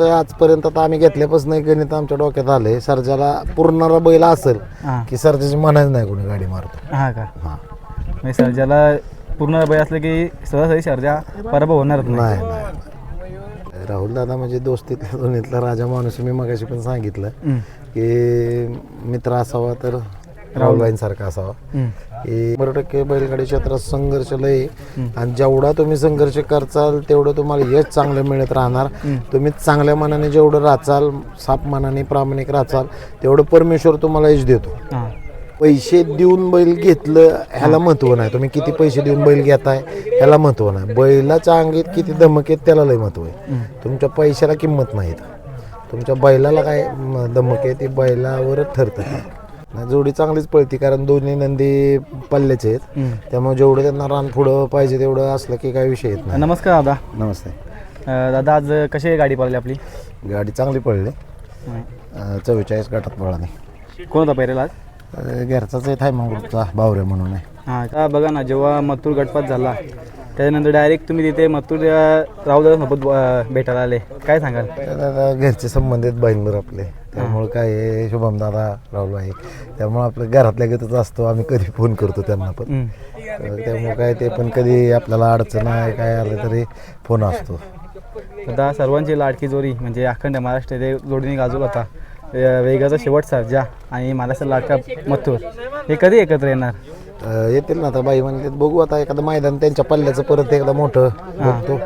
आजपर्यंत आता आम्ही घेतल्यापासून एक गणित आमच्या डोक्यात आलंय. सर्जाला पूर्णाला बैल असेल हां. की सर्जाची मनाच नाही कोणी गाडी मारतो. हां का? हा. म्हणजे सर्जाला पूर्ण बैल असलं की सहजासहजी सर्जा पराभव होणारच नाही. नाही नाही राहुल दादा म्हणजे दोस्तीतल्या दोन्हीतला राजा माणूस मी मगाशी पण सांगितलं हम्म, की मित्र असावा तर राहुलबाईंसारखा असावा. शंभर टक्के बैलगाडी क्षेत्रात संघर्ष लय. आणि जेवढा तुम्ही संघर्ष करचाल तेवढं तुम्हाला यश चांगलं मिळत राहणार. तुम्ही चांगल्या मनाने जेवढं राचाल साप मनाने प्रामाणिक राचाल तेवढं परमेश्वर तुम्हाला यश देतो. पैसे देऊन बैल घेतलं ह्याला महत्त्व नाही. तुम्ही किती पैसे देऊन बैल घेताय ह्याला महत्त्व नाही. बैलाच्या अंगीत किती धमक आहेत त्याला लय महत्त्व आहे. तुमच्या पैशाला किंमत नाही. तुमच्या बैलाला काय धमक आहे ती बैलावरच ठरतं नाही, जोडी चांगलीच पळती कारण दोन्ही नंदी पल्ल्याचे आहेत. त्यामुळे जेवढं त्यांना रान पुढं पाहिजे तेवढं असलं की काही विषय येत नाही. नमस्कार दादा. नमस्ते. अं, दादा आज कशी आहे गाडी पळाली आपली? गाडी चांगली पडली हं. चव्वेचाळीस गटात पळाली. कोण होता पहिरेला आज? घरचाच आहे थायमागूरचा बावरे म्हणून आहे. हां का बघा ना जेव्हा मथुर गटपात झाला त्याच्यानंतर डायरेक्ट तुम्ही तिथे मथुर राहुदासोबत भेटायला आले. काय सांगाल? तर आता घरचे संबंधित बहिणीवर आपले. त्यामुळे काय आहे, शुभम दादा राहुलबाई त्यामुळे आपलं घरातल्या गतच असतो आम्ही कधी फोन करतो त्यांना पण. तर त्यामुळे काय ते पण कधी आपल्याला अडचण आहे काय आलं तरी फोन असतो. आता सर्वांची लाडकी जोडी म्हणजे अखंड महाराष्ट्र ते जोडीने गाजवला होता. वे- वेगाचा शेवट सर्जा आणि महाराष्ट्र लाडका मथुर. हे कधी एकत्र येणार? अं, येतील ना आता बाई म्हणले बघू आता एखादं मैदान त्यांच्या पल्ल्याचं परत एकदा मोठं बघतो.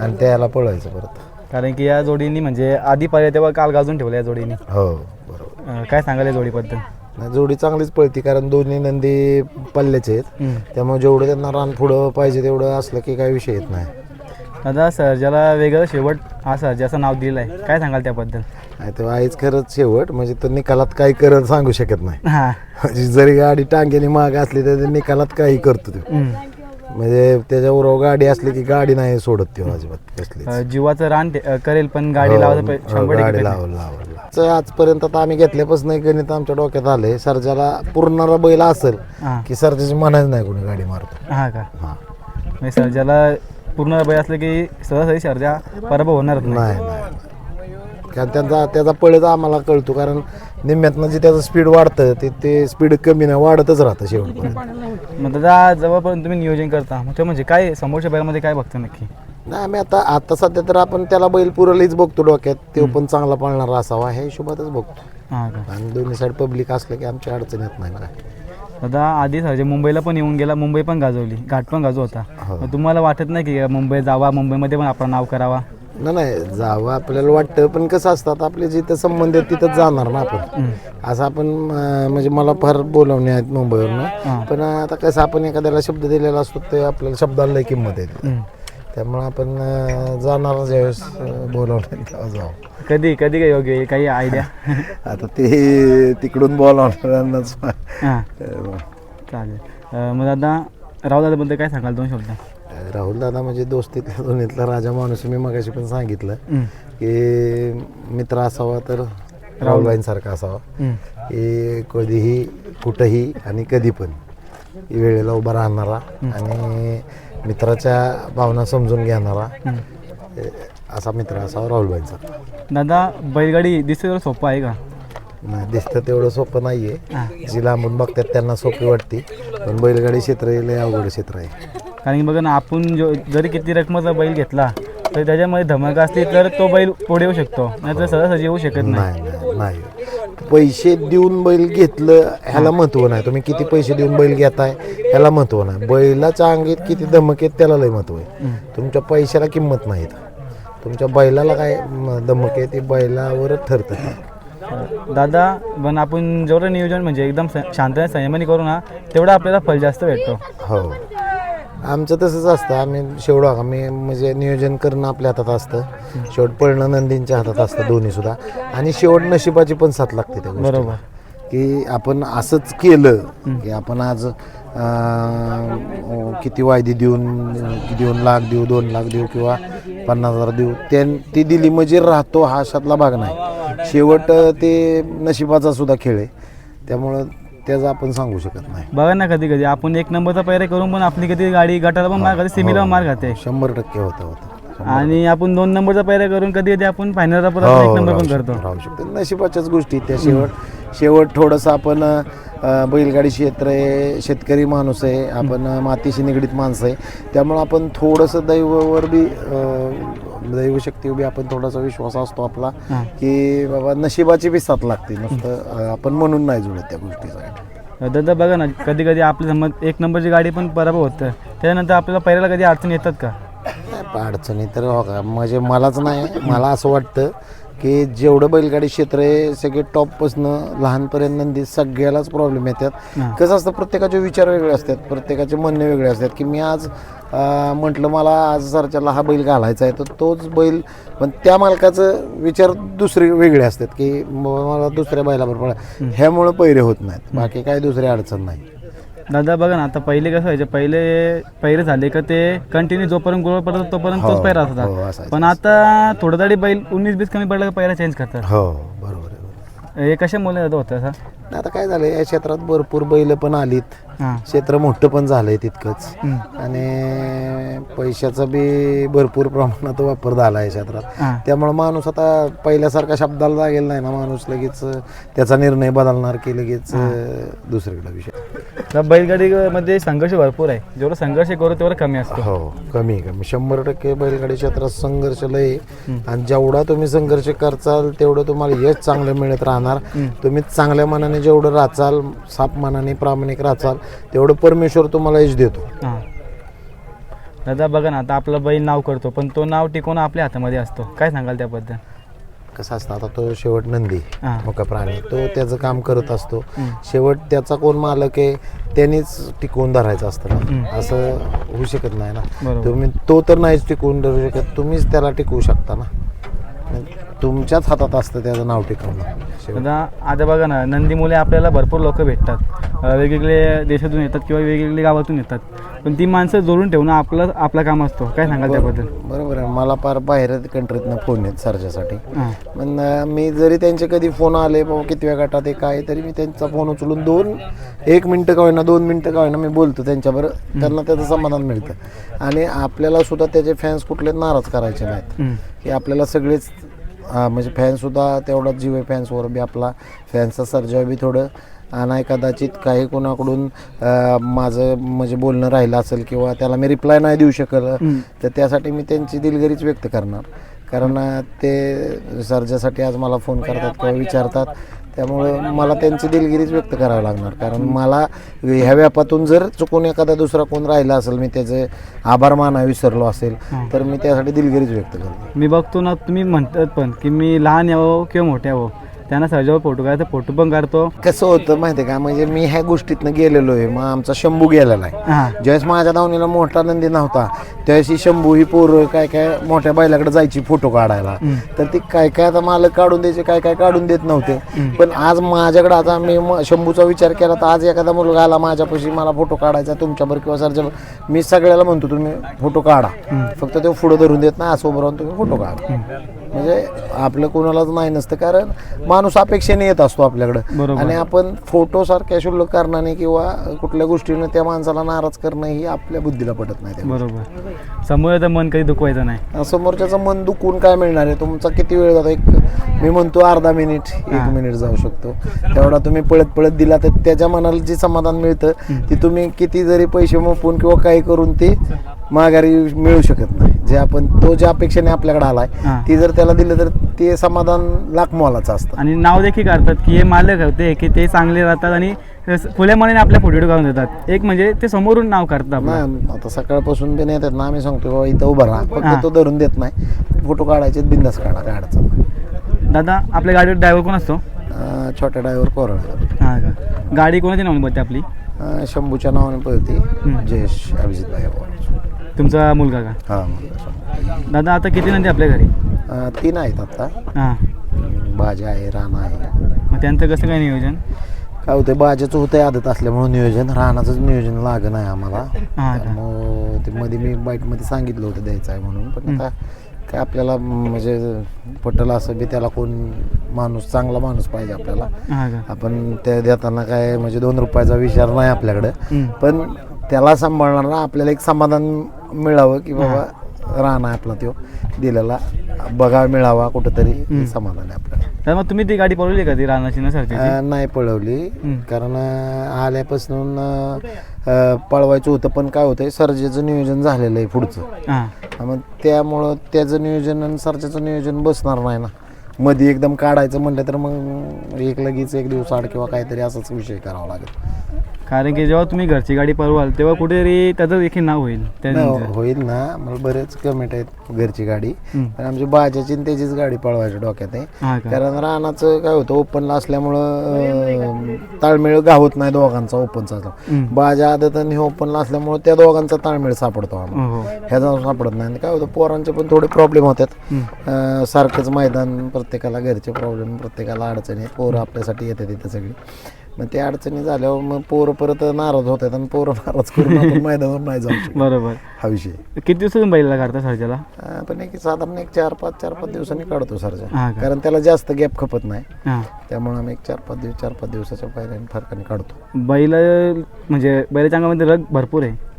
आणि त्याला पळवायचं परत. कारण की या जोडीनी म्हणजे आधी पाहिजे तेव्हा काल गाजून ठेवलं या जोडीने. हो बरोबर. अं, काय सांगाल या जोडीबद्दल? नाही, जोडी चांगलीच पळती कारण दोन्ही नंदी पल्ल्याचे आहेत. त्यामुळे जेवढं त्यांना रान पुढं पाहिजे तेवढं असलं की काही विषय येत नाही. दादा सर्जाला वेगळं शेवट हा सर्जाचं नाव दिलं आहे काय सांगाल त्याबद्दल? नाही तेव्हा आईच खरंच शेवट म्हणजे तो निकालात काही करत सांगू शकत नाही. हां. म्हणजे जरी गाडी टांग्याने माग असली तर निकालात काही करतो तो. म्हणजे त्याच्यावर गाडी असली की गाडी नाही सोडत तो अजिबात कसली अं, जीवाचं रान ते- अं, करेल पण गाडी लावायचं पै- शंभर हो, गाडी टक्के लावल लावल आजपर्यंत आता आम्ही घेतल्यापासून एक गणित आमच्या डोक्यात आलंय. सर्जाला पूर्णाला बैल असेल हां. की सर्जाची मनाच नाही कोणी गाडी मारतो. हां का? हा. म्हणजे सर्जाला पूर्ण बैल असलं की सहजासहजी सर्जा पराभव होणारच नाही. नाही नाही कारण त्यांचा त्याचा पळत आम्हाला कळतो. कारण निम्म्यातनं जे त्याचं स्पीड वाढतं ते ते स्पीड कमी नाही वाढतच राहतं शेवटपर्यंत. मग दादा जवळपर्यंत तुम्ही नियोजन करता मग ते म्हणजे काय समोरच्या बैलामध्ये काय बघता नक्की? नाही आम्ही आता आता सध्या तर आपण त्याला बैल पुरवलीच बघतो डोक्यात. तो पण चांगला पळणारा असावा हे हिशोबातच बघतो. हां का? आणि दोन्ही साईड पब्लिक असलं की आमची अडचण येत नाही काय दादा आधी सर्जा मुंबईला पण येऊन गेला मुंबई पण गाजवली घाट पण गाजव होता हो. मग तुम्हाला वाटत नाही की मुंबई जावा मुंबईमध्ये पण आपलं नाव करावा? नाही नाही जावं आपल्याला वाटतं पण कसं असतं आता आपले जिथं संबंध आहेत तिथंच जाणार ना आपण. असं आपण अं, म्हणजे मला फार बोलवणे आहेत मुंबईवरनं. पण आता कसं आपण एखाद्याला शब्द दिलेला असतो ते आपल्याला शब्दाला लई किंमत आहे. त्यामुळे आपण अं, जाणार ज्यावेळेस अं, बोलावलं तेव्हा जाऊ कधी कधी काय योग्य आहे? काही आयडिया आता ते तिकडून बोलावणाऱ्यांनाच हां. चालेल. अं, मग दादा राव दादाबद्दल काय सांगाल दोन शब्द? राहुल दादा म्हणजे दोस्तीतल्या दोन्हीतला राजा माणूस मी मगाशी पण सांगितलं. की मित्र असावा तर राहुलबाईंसारखा असावा. की कधीही कुठंही आणि कधी पण वेळेला उभा राहणारा आणि मित्राच्या भावना समजून घेणारा असा मित्र असावा राहुलबाईंचा. दादा बैलगाडी दिसते सोपं आहे का? नाही दिसतं तेवढं सोपं नाही आहे जी लांबून बघतात त्यांना सोपी वाटते. पण बैलगाडी क्षेत्र हे लय अवघड क्षेत्र आहे. कारण की बघा ना आपण जो जरी किती रकमेचा बैल घेतला तर त्याच्यामध्ये धमक असली तर तो बैल पुढे येऊ शकतो. नाहीतर सहजासहजी येऊ शकत नाही. नाही नाही नाही. पैसे देऊन बैल घेतलं ह्याला महत्त्व नाही. तुम्ही किती पैसे देऊन बैल घेताय ह्याला महत्त्व नाही. बैलाच्या अंगीत किती धमक आहेत त्याला लय महत्त्व आहे. तुमच्या पैशाला किंमत नाही. तुमच्या बैलाला काय धमक आहे ती बैलावरच ठरतं. दादा पण आपण जेवढं नियोजन म्हणजे एकदम शांतपणे संयमाने करू ना तेवढा आपल्याला फल जास्त भेटतो. हो. आमचं तसंच असतं. आम्ही शेवट आम्ही म्हणजे नियोजन करणं आपल्या हातात असतं. शेवट पळणं नंदींच्या हातात असतं दोन्ही सुद्धा. आणि शेवट नशिबाची पण साथ लागते त्या. बरोबर. की आपण असंच केलं की आपण आज किती वायदी देऊन किती दोन लाख देऊ दोन लाख देऊ किंवा पन्नास हजार देऊ त्या ती दिली म्हणजे राहतो हा अशातला भाग नाही. शेवट ते नशिबाचा सुद्धा खेळ आहे. त्यामुळं त्याचं आपण सांगू शकत नाही. बघा ना कधी कधी आपण एक नंबरचा पैरा करून पण आपली कधी गाडी गटाला पण मार खाते सिमीला पण मार खाते. शंभर टक्के होतं होतं. आणि आपण दोन नंबरचा पैरा करून कधी कधी आपण फायनलचा परत हो, एक नंबर पण करतो. राहू शकतो. नशिबाच्याच गोष्टी त्या. शेवट शेवट थोडंसं आपण अं, बैलगाडी क्षेत्र आहे शेतकरी माणूस आहे आपण अं, मातीशी निगडीत माणसं आहे. त्यामुळं आपण थोडंसं दैवावर बी अं, दैवशक्तीवर बी आपण थोडासा विश्वास असतो आपला हां. की बाबा नशिबाची बी साथ लागते. नुसतं आपण म्हणून नाही जुळत त्या गोष्टीसाठी दादा बघा ना कधी कधी आपल्या समज एक नंबरची गाडी पण पराभव होतं. त्यानंतर आपल्याला पैराला कधी अडचण येतात का? अडचणी तर हो का म्हणजे मलाच नाही. मला असं वाटतं की जेवढं बैलगाडी क्षेत्र आहे सगळे टॉपपासनं लहानपर्यंत नंदी सगळ्यालाच प्रॉब्लेम येतात. कसं असतं प्रत्येकाचे विचार वेगळे असतात प्रत्येकाचे म्हणणे वेगळे असतात की मी आज म्हटलं मला आज सरच्याला हा बैल घालायचा आहे तर तोच बैल पण त्या मालकाचं विचार दुसरे वेगळे असतात की मला दुसऱ्या बैलाबरोबर ह्यामुळं पैरे होत नाहीत. बाकी काही दुसरी अडचण नाही. दादा बघा ना आता पहिले कसं व्हायचं पहिले पैरे झाले का ते कंटिन्यू जोपर्यंत गोळ पडतो तोपर्यंत तोच हो, पैरा हो, असतात असायचं. पण आता थोडं तरी बैल उन्नीस बीस कमी पडला का पैरा चेंज करतात हो बरोबर आहे बरोबर. हे कशामुळे दादा होतं असं नाही, आता काय झालं या क्षेत्रात भरपूर बैल पण आलीत. हां. क्षेत्र मोठं पण झालंय तितकंच. आणि पैशाचा बी भरपूर प्रमाणात वापर झाला आहे क्षेत्रात. त्यामुळे माणूस आता पहिल्यासारखा शब्दाला लागेल नाही ना माणूस लगेच अं, त्याचा निर्णय बदलणार की लगेच अं, दुसरीकडे विषय. तर बैलगाडीमध्ये संघर्ष भरपूर आहे. जेवढं संघर्ष करू तेवढं कमी असतो. हो कमी कमी. शंभर टक्के बैलगाडी क्षेत्रात संघर्ष लय आहे. आणि जेवढा तुम्ही संघर्ष करचाल तेवढं तुम्हाला यश चांगलं मिळत राहणार. तुम्ही चांगल्या मनाने जेवढं राचाल साप मनाने प्रामाणिक राचाल तेवढं परमेश्वर तुम्हाला यश देतो. हां. दादा बघा ना आता आपलं बैल नाव करतो पण तो नाव टिकवणं आपल्या हातामध्ये असतो. काय सांगाल त्याबद्दल? कसं असतं आता तो शेवट नंदी हां. मुका प्राणी तो त्याचं काम करत असतो. शेवट त्याचा कोण मालक आहे त्यांनीच टिकवून धरायचं असतं. ना असं होऊ शकत नाही ना. बरोबर. तुम्ही तो तर नाहीच टिकवून धरू शकत तुम्हीच त्याला टिकवू शकता ना. तुमच्याच हातात असतं त्याचं नाव टिकवणं. आता आता बघा ना नंदी मुले आपल्याला भरपूर लोक भेटतात. वेगवेगळे देशातून येतात किंवा वेगवेगळे गावातून येतात. पण ती माणसं जोडून ठेवणं आपलं आपला काम असतो. काय सांगाल त्याबद्दल? बरोबर आहे. मला फार बाहेर कंट्रीतनं फोन आहेत सर्जासाठी हां. पण अं, मी जरी त्यांचे कधी फोन आले बाबा किती वेळ गटात आहे काय तरी मी त्यांचा फोन उचलून दोन एक मिनटं का होईना दोन मिनटं का होईना मी बोलतो त्यांच्याबरोबर. त्यांना त्याचं समाधान मिळतं. आणि आपल्याला सुद्धा त्याचे फॅन्स कुठले नाराज करायचे नाहीत. हम्म. की आपल्याला सगळेच हा, म्हणजे फॅनसुद्धा तेवढाच जीव आहे फॅन्सवर बी आपला फॅन्सचा सर्जा बी थोडं आणि कदाचित काही कोणाकडून माझं म्हणजे बोलणं राहिलं असेल किंवा त्याला मी रिप्लाय नाही देऊ शकल तर त्यासाठी मी त्यांची दिलगिरीच व्यक्त करणार. कारण ते सर्जासाठी आज मला फोन करतात किंवा विचारतात त्यामुळं मला त्यांची दिलगिरीच व्यक्त करावी लागणार. कारण मला ह्या व्यापातून जर चुकून एखादा दुसरा कोण राहिला असेल मी त्याचे आभार माना विसरलो असेल तर मी त्यासाठी दिलगिरीच व्यक्त करतो. मी बघतो ना तुम्ही म्हणतात पण की मी लहान यावं किंवा मोठे यावं त्यांना सहजावर फोटो काढतो फोटो पण काढतो. कसं होतं माहिती आहे का? म्हणजे मी ह्या गोष्टीतनं गेलेलो आहे. मग आमचा शंभू गेलेला आहे. हां. ज्यावेळेस माझ्या दावणीला मोठा नंदी नव्हता त्यावेळेस ही शंभू ही पोरं काय काय मोठ्या बैलाकडे जायची फोटो काढायला. तर ती काय काय आता मालक काढून द्यायचे काय काय काढून देत नव्हते. पण आज माझ्याकडे आता मी म- शंभूचा विचार केला तर आज एखादा मुलगा आला माझ्यापाशी मला फोटो काढायचा तुमच्याबरोबर किंवा सरच्या मी सगळ्याला म्हणतो तुम्ही फोटो काढा. फक्त ते पुढं धरून देत नाही असं उभं राहून तुम्ही फोटो काढा. म्हणजे आपलं कोणालाच नाही नसतं कारण माणूस अपेक्षेने येत असतो आपल्याकडं. आणि आपण फोटो सारख्या शुल्लक कारणाने किंवा कुठल्या गोष्टीनं त्या माणसाला नाराज करणं ही आपल्या बुद्धीला पटत नाही. बरोबर. समोर मन कधी दुखवायचं नाही. समोरच्याचं मन दुखून काय मिळणार आहे? तुमचा किती वेळ जातो? एक मी म्हणतो अर्धा मिनिट एक मिनिट जाऊ शकतो. तेवढा तुम्ही पळत पळत दिला तर त्याच्या मनाला जे समाधान मिळतं ते तुम्ही किती जरी पैसे मोपून किंवा काही करून ते माघारी मिळू शकत नाही. जे आपण तो ज्या अपेक्षेने आपल्याकडे आलाय हां. ती जर त्याला दिलं तर ते समाधान लाख मोलाचं असतं आणि नाव देखील काढतात की हे मालक होते की ते चांगले राहतात आणि खुल्या मनाने आपल्या फोटो काढून देतात एक म्हणजे ते समोरून नाव काढतात आपलं. आता सकाळपासून ते नेतात ना आम्ही सांगतो बाबा इथं उभं राहा हां. फक्त तो धरून देत नाही फोटो काढायचे बिंदास काढा काय अडचण नाही. दादा आपल्या गाडीवर ड्रायव्हर कोण असतो अं, छोट्या ड्रायव्हर कोरळ हां का गाडी कोणाच्या नावाने बोलते आपली अं, शंभूच्या नावाने पळते हम्म. जयेश अभिजित भाई तुमचा मुलगा का? हां दादा आता किती नंदी आपल्या घरी? अं, तीन आहेत आता. हां. भाज्या आहे राणा आहे. मग त्यांचं कसं काय नियोजन? काय होतं भाज्याचं होतं आदत असल्यामुळे नियोजन. रानाचंच नियोजन लागण आहे आम्हाला. हां का त्यामुळं ते मध्ये मी बाईटमध्ये सांगितलं होतं द्यायचं आहे म्हणून. पण आता काय आपल्याला म्हणजे पटलं असं बी त्याला कोण माणूस चांगला माणूस पाहिजे आपल्याला. हां का आपण ते देताना काय म्हणजे दोन रुपयाचा विचार नाही आपल्याकडं. हम्म. पण त्याला सांभाळणारा आपल्याला एक समाधान मिळावं की बाबा राहणं आपला तो दिलेला. बघा मिळावा कुठंतरी हे समाधान आहे आपल्याला तर मग तुम्ही ती गाडी पळवली का ती रानाची ना सरची अं, नाही पळवली. कारण अं, आल्यापासून अं, पळवायचं होतं पण काय होतंय सर्जेचं नियोजन झालेलं आहे पुढचं. हां. मग त्यामुळं त्याचं नियोजन आणि सर्जेचं नियोजन बसणार नाही ना. मध्ये एकदम काढायचं म्हणलं तर मग एक लगेच एक दिवस आड किंवा काहीतरी असाच विषय करावा लागेल. कारण की जेव्हा तुम्ही घरची गाडी पळवाल तेव्हा कुठेतरी त्याचं देखील नाव होईल नाही, होईल ना. मला बरेच कमेंट आहेत घरची गाडी. हम्म. पण आमची बाजाची आणि त्याचीच गाडी पळवायची डोक्यात आहे. हां का? कारण रानाचं काय होतं ओपनला असल्यामुळं अं, ताळमेळ गावत नाही दोघांचा ओपनचा हम्म. बाजा आदत आणि ओपनला असल्यामुळं त्या दोघांचा ताळमेळ सापडतो आम्हाला. हो हो. ह्याचा सापडत नाही. आणि काय होतं पोरांचे पण थोडे प्रॉब्लेम होतात. हम्म. अं, सारखंच मैदान प्रत्येकाला घरचे प्रॉब्लेम प्रत्येकाला अडचणी पोरं आपल्यासाठी येतात तिथं सगळी. मग त्या अडचणी झाल्यावर मग पोरं परत नाराज होतात आणि पोरं नाराज करून आपण मैदानावर नाही जाऊ शकत. बरोबर. हा विषय. किती दिवसातून बैलाला काढता सरच्याला? अं, पण एक साधारण एक चार पाच चार पाच दिवसांनी काढतो सरजा हां का? कारण त्याला जास्त गॅप खपत नाही. हां. त्यामुळे आम्ही एक चार पाच दिवस चार पाच दिवसाच्या पहिल्याने फरकाने काढतो. बैल म्हणजे बैलाच्या अंगामध्ये रग भरपूर आहे.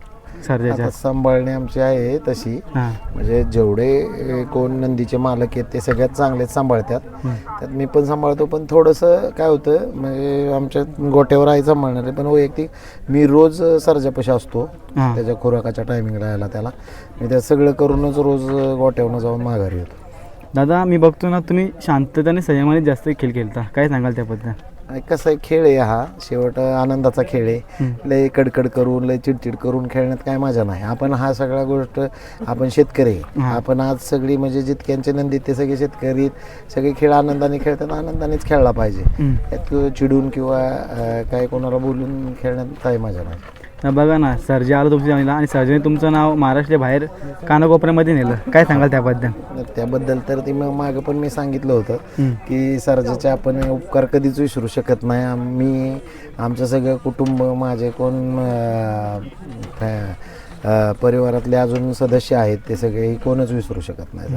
सरजाच्या सांभाळणे आमची आहे तशी. हां. म्हणजे जेवढे अ, कोण नंदीचे मालक आहेत ते सगळ्यात चांगलेच सांभाळतात. त्यात मी पण सांभाळतो पण थोडंसं काय होतं म्हणजे आमच्या गोट्यावर आहे सांभाळणार आहे पण वैयक्तिक मी रोज सरजापाशी असतो. हां. त्याच्या खुराकाच्या टायमिंगला यायला त्याला. मी त्या सगळं करूनच रोज गोट्यावरनं जाऊन माघारी येतो. दादा मी बघतो ना तुम्ही शांततेने संयमाने जास्त खेळ खेळता. काय सांगाल त्याबद्दल? कसं आहे खेळ आहे हा. शेवट आनंदाचा खेळ आहे. लय कडकड करून लय चिडचिड करून खेळण्यात काय मजा नाही. आपण हा सगळा गोष्ट आपण शेतकरी. आपण आज सगळी म्हणजे जितक्यांचे नंदी ते सगळे शेतकरी. सगळे खेळ आनंदाने खेळतात आनंदानेच खेळला पाहिजे. चिडून किंवा काय कोणाला बोलून खेळण्यात काही मजा नाही. बघा ना सर्जा आलं तुमच्या जमिनीला आणि सर्जाने तुमचं नाव महाराष्ट्राच्या बाहेर कानाकोपऱ्यामध्ये नेलं. काय सांगाल त्याबद्दल? त्याबद्दल तर ती मग मागं पण मी सांगितलं होतं. की सरजेचे आपण उपकार कधीच विसरू शकत नाही. आम्ही आमचं सगळं कुटुंब माझे कोण परिवारातले अजून सदस्य आहेत ते सगळे कोणच विसरू शकत नाही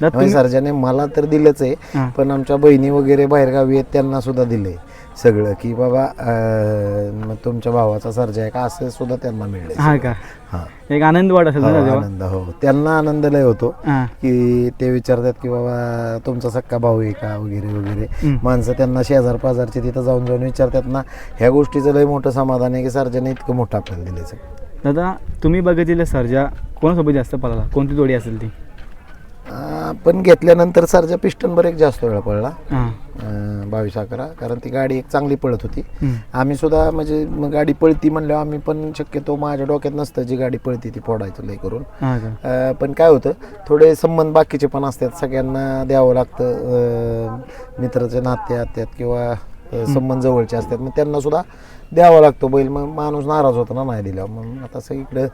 सर सरजाने मला तर दिलंच आहे. पण आमच्या बहिणी वगैरे बाहेरगावी आहेत त्यांना सुद्धा दिलंय. सगळं की बाबा अं, मग तुमच्या भावाचा सर्जा आहे का? असं सुद्धा त्यांना मिळले हा का? हां. एक आनंद वाट असेल ना हो, तेव्हा? आनंद हो. त्यांना आनंद लय होतो हां. की ते विचारतात की बाबा तुमचा सक्का भाऊ आहे का? वगैरे वगैरे. माणसं त्यांना शेजार पाजारचे तिथं जाऊन जाऊन विचारतात ना ह्या गोष्टीचं लय मोठं समाधान आहे की सर्जाने इतकं मोठं आपल्याला दिलं दादा तुम्ही बघितलेलं सर्जा कोणासोबत जास्त पळाला? कोणती जोडी असेल ती? पण घेतल्यानंतर सर्जा पिस्टन एक जास्त वेळा पडला. हां. अं, बावीस अकरा. कारण ती गाडी एक चांगली पळत होती. हम्म. आम्ही सुद्धा म्हणजे मग गाडी पळती म्हणल्यावर आम्ही पण शक्यतो माझ्या डोक्यात नसतं जी गाडी पळती ती फोडायचं लय करून. हां का? अं, पण काय होतं थोडे संबंध बाकीचे पण असतात. सगळ्यांना द्यावं लागतं. अं, मित्राचे नाते असतात किंवा अं, संबंध जवळचे असतात. मग त्यांना सुद्धा द्यावा लागतो बैल. मग माणूस नाराज होतो ना नाही दिला. मग आता सगळीकडे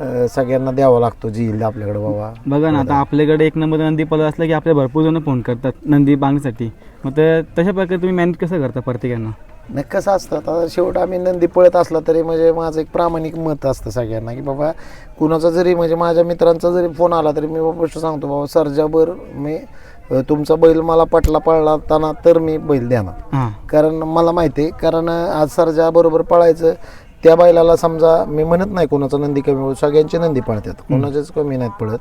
अं, सगळ्यांना द्यावा लागतो जी येईल आपल्याकडे बाबा. बघा ना आता आपल्याकडे एक नंबर नंदी पळत असला की आपल्या भरपूर जण फोन करतात नंदी बांगसाठी मग तर तशा प्रकारे तुम्ही मॅनेज कसं करता प्रत्येकांना? नाही कसं असतं आता शेवट आम्ही नंदी पळत असला तरी म्हणजे माझं एक प्रामाणिक मत असतं सगळ्यांना की बाबा कुणाचा जरी म्हणजे माझ्या मित्रांचा जरी फोन आला तरी मी बाबा सांगतो बाबा सर्जाबर मी अं, तुमचा बैल मला पटला पळताना तर मी बैल देणार. हां. कारण मला माहिती आहे कारण आज सरजा बरोबर पळायचं त्या बैलाला समजा मी म्हणत नाही कोणाचा नंदी कमी होत सगळ्यांचे नंदी पळतात कोणाचेच कमी नाहीत पळत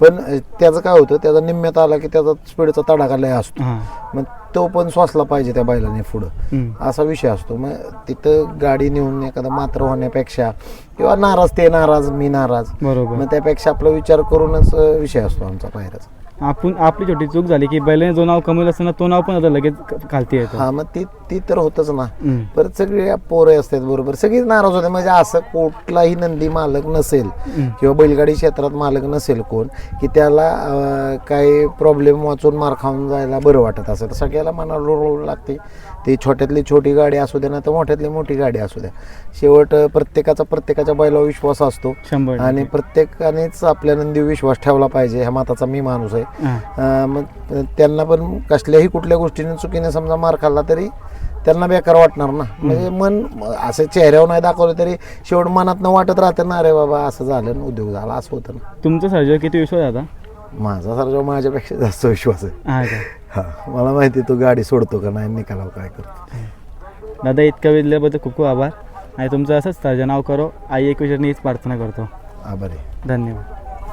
पण त्याचं काय होतं त्याचा निम्म्यात आला की त्याचा स्पीडचा तडाखा लय असतो. हां. मग तो पण स्वासला पाहिजे त्या बैलाने पुढं. असा विषय असतो. मग तिथं गाडी नेऊन एखादा मात्र होण्यापेक्षा किंवा नाराज ते नाराज मी नाराज. बरोबर. मग त्यापेक्षा आपला विचार करूनच विषय असतो आमचा पायराचा आपण आपली छोटी चूक झाली की बैलाने जो नाव कमवलं असतं ना तो नाव पण आता लगेच खालती येतो. हा मग ती ती तर होतच ना. हम्म. परत सगळे पोरं असतात बरोबर. सगळीच नाराज होते म्हणजे असं कुठलाही नंदी मालक नसेल हम्म. किंवा बैलगाडी क्षेत्रात मालक नसेल कोण की त्याला अं, काही प्रॉब्लेम वाचून मार खाऊन जायला बरं वाटत असेल सगळ्याला मनाला रोड लागते. ती छोट्यातली छोटी गाडी असू द्या ना तर मोठ्यातली मोठी गाडी असू द्या शेवट प्रत्येकाचा प्रत्येकाच्या बैलावर विश्वास असतो. शंभर आणि प्रत्येकानेच आपल्या नंदी विश्वास ठेवला पाहिजे ह्या माताचा मी माणूस आहे. मग त्यांना पण कसल्याही कुठल्या गोष्टीने चुकीने समजा मार खाल्ला तरी त्यांना बेकार वाटणार ना. म्हणजे मन असं चेहऱ्यावर नाही दाखवलं तरी शेवट मनात वाटत राहतं ना अरे बाबा असं झालं उद्योग झाला असं होतं ना. तुमचं सर्जावर किती विश्वास आहे आता? माझा सर माझ्यापेक्षा जास्त विश्वास आहे. हां मला माहिती आहे तो गाडी सोडतो का नाही निकालावर काय करतो. दादा इतका वेळ दिल्याबद्दल खूप खूप आभार. आणि तुमचं असंच सर्जा नाव करो. आई एक विचारणी हीच प्रार्थना करतो. आभारी. धन्यवाद.